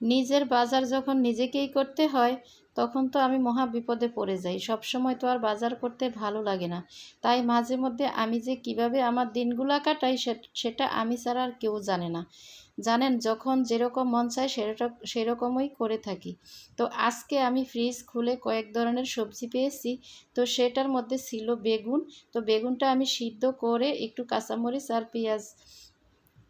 নিজের বাজার যখন নিজেকেই করতে হয়, তখন তো আমি মহা বিপদে পড়ে যাই। সব সময় তো আর বাজার করতে ভালো লাগে না। তাই মাঝে মধ্যে আমি যে কীভাবে আমার দিনগুলা কাটাই, সেটা আমি ছাড়া আর কেউ জানে না। জানেন, যখন যেরকম মন চায় সেরকম সেরকমই করে থাকি। তো আজকে আমি ফ্রিজ খুলে কয়েক ধরনের সবজি পেয়েছি। তো সেটার মধ্যে ছিল বেগুন। তো বেগুনটা আমি সিদ্ধ করে একটু কাঁচামরিচ আর পেঁয়াজ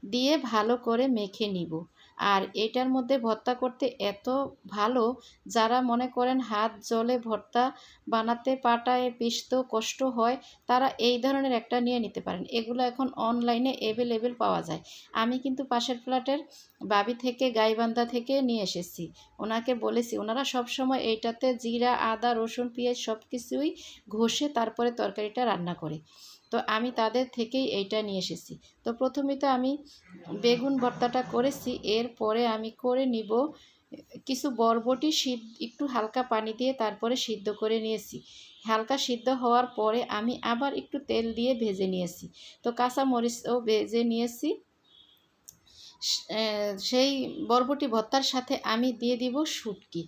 দিয়ে ভালো করে মেখে নিব। আর এটার মধ্যে ভর্তা করতে এত ভালো, যারা মনে করেন হাত জলে ভর্তা বানাতে পাটায় পিষতে কষ্ট হয়, তারা এই ধরনের একটা নিয়ে নিতে পারেন। এগুলো এখন অনলাইনে অ্যাভেলেবেল পাওয়া যায়। আমি কিন্তু পাশের ফ্ল্যাটের বাবি থেকে, গাইবান্ধা থেকে নিয়ে এসেছি। ওনাকে বলেছি, ওনারা সব সময় এইটাতে জিরা, আদা, রসুন, পেঁয়াজ সব কিছুই ঘষে তারপরে তরকারিটা রান্না করে। তো আমি তাদের থেকেই এইটা নিয়ে এসেছি। তো প্রথমে তো আমি বেগুন ভর্তাটা করেছি, এরপরে আমি করে নিব কিছু বরবটি সিদ্ধ, একটু হালকা পানি দিয়ে তারপরে সিদ্ধ করে নিয়েছি। হালকা সিদ্ধ হওয়ার পরে আমি আবার একটু তেল দিয়ে ভেজে নিয়েছি। তো কাঁচা মরিচও ভেজে নিয়েছি। সেই বরবটি ভর্তার সাথে আমি দিয়ে দিব শুটকি।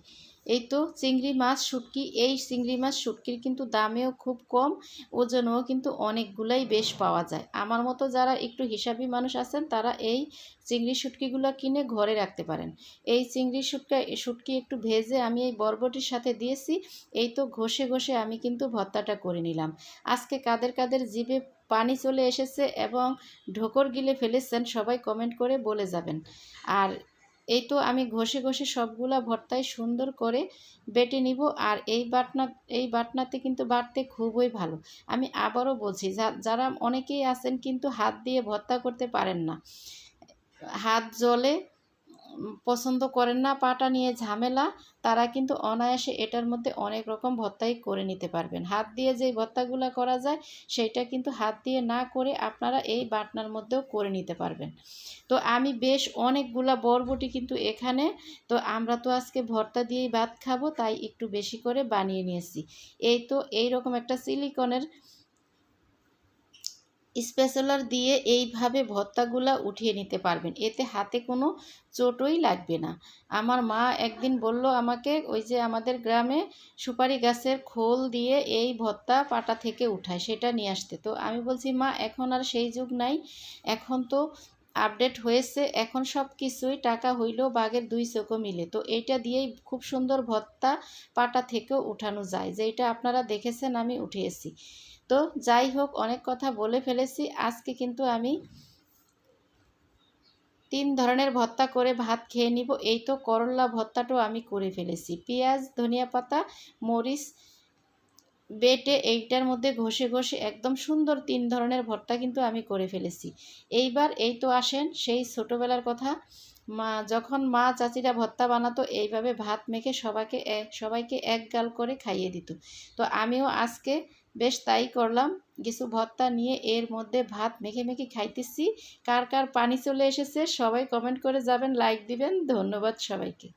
এই তো চিংড়ি মাছ, শুটকি, এই চিংড়ি মাছ, শুটকির কিন্তু দামেও খুব কম, ওজনও কিন্তু অনেকগুলাই বেশ পাওয়া যায়। আমার মতো যারা একটু হিসাবি মানুষ আছেন, তারা এই চিংড়ি শুটকিগুলো কিনে ঘরে রাখতে পারেন। এই চিংড়ি শুটকা, শুটকি একটু ভেজে আমি এই বরবটির সাথে দিয়েছি, এই তো ঘষে ঘষে আমি কিন্তু ভর্তাটা করে নিলাম। আজকে কাদের কাদের জিভে পানি চলে এসেছে এবং ঢোকর গিলে ফেলেছেন, সবাই কমেন্ট করে বলে যাবেন। আর এই তো আমি ঘষে ঘষে সবগুলা ভর্তায় সুন্দর করে বেটে নিব আর এই বাটনা, এই বাটনাতে কিন্তু বাটতে খুবই ভালো। আমি আবারও বলছি যারা অনেকেই আছেন কিন্তু হাত দিয়ে ভর্তা করতে পারেন না। হাত জলে পছন্দ করেন না, পাটা নিয়ে ঝামেলা, তারা কিন্তু অনায়াসে এটার মধ্যে অনেক রকম ভর্তাই করে নিতে পারবেন। হাত দিয়ে যে ভর্তাগুলো করা যায়, সেইটা কিন্তু হাত দিয়ে না করে আপনারা এই বাটনার মধ্যেও করে নিতে পারবেন। তো আমি বেশ অনেকগুলা বরবটি কিন্তু এখানে, তো আমরা তো আজকে ভর্তা দিয়েই ভাত খাব, তাই একটু বেশি করে বানিয়ে নিয়েছি। এই তো এই রকম একটা সিলিকনের স্পেশালার দিয়ে এইভাবে ভর্তাগুলা উঠিয়ে নিতে পারবেন। এতে হাতে কোনো চোটই লাগবে না। আমার মা একদিন বলল আমাকে, ওই যে আমাদের গ্রামে সুপারি গাছের খোল দিয়ে এই ভর্তা পাটা থেকে উঠায়, সেটা নিয়ে আসতে। তো আমি বলছি, মা, এখন আর সেই যুগ নাই। এখন তো আপডেট হয়েছে, এখন সব কিছুই টাকা হইলেও বাঘের দুই চোখও মিলে। তো এইটা দিয়েই খুব সুন্দর ভত্তা পাটা থেকেও উঠানো যায় যেটা আপনারা দেখেছেন, আমি উঠিয়েছি। তো যাই হোক, অনেক কথা বলে ফেলেছি। আজকে কিন্তু আমি তিন ধরনের ভর্তা করে ভাত খেয়ে নিব। এই তো করলা ভর্তাটাও আমি করে ফেলেছি। পেঁয়াজ, ধনিয়া পাতা, মরিচ বেটে এইটার মধ্যে ঘষে ঘষে একদম সুন্দর তিন ধরনের ভর্তা কিন্তু আমি করে ফেলেছি। এইবার এই তো আসেন, সেই ছোটোবেলার কথা। মা, যখন মা চাচিরা ভর্তা বানাতো, এইভাবে ভাত মেখে সবাইকে সবাইকে এক গাল করে খাইয়ে দিত। তো আমিও আজকে বেশ তাই করলাম, কিছু ভর্তা নিয়ে এর মধ্যে ভাত মেখে মেখে খাইতেছি। কার কার পানি চলে এসেছে, সবাই কমেন্ট করে যাবেন লাইক দিবেন। ধন্যবাদ সবাইকে।